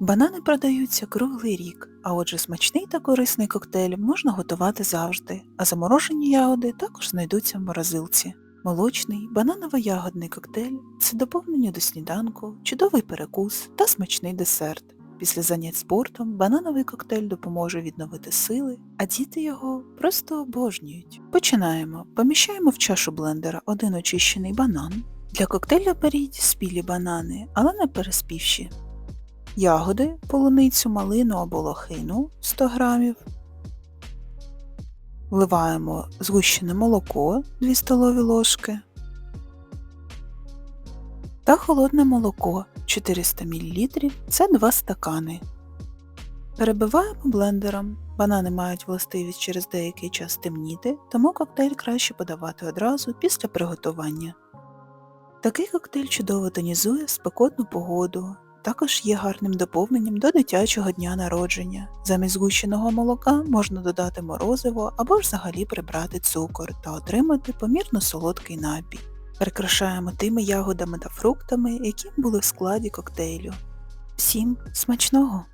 Банани продаються круглий рік, а отже смачний та корисний коктейль можна готувати завжди, а заморожені ягоди також знайдуться в морозилці. Молочний бананово-ягодний коктейль – це доповнення до сніданку, чудовий перекус та смачний десерт. Після занять спортом банановий коктейль допоможе відновити сили, а діти його просто обожнюють. Починаємо. Поміщаємо в чашу блендера один очищений банан. Для коктейля беріть спілі банани, але не переспівші. Ягоди, полуницю, малину або лохину 100 грамів. Вливаємо згущене молоко 2 столові ложки та холодне молоко 400 мл це 2 стакани. Перебиваємо блендером. Банани мають властивість через деякий час темніти, тому коктейль краще подавати одразу після приготування. Такий коктейль чудово тонізує спекотну погоду, також є гарним доповненням до дитячого дня народження. Замість згущеного молока можна додати морозиво або ж взагалі прибрати цукор та отримати помірно солодкий напій. Прикрашаємо тими ягодами та фруктами, які були в складі коктейлю. Всім смачного!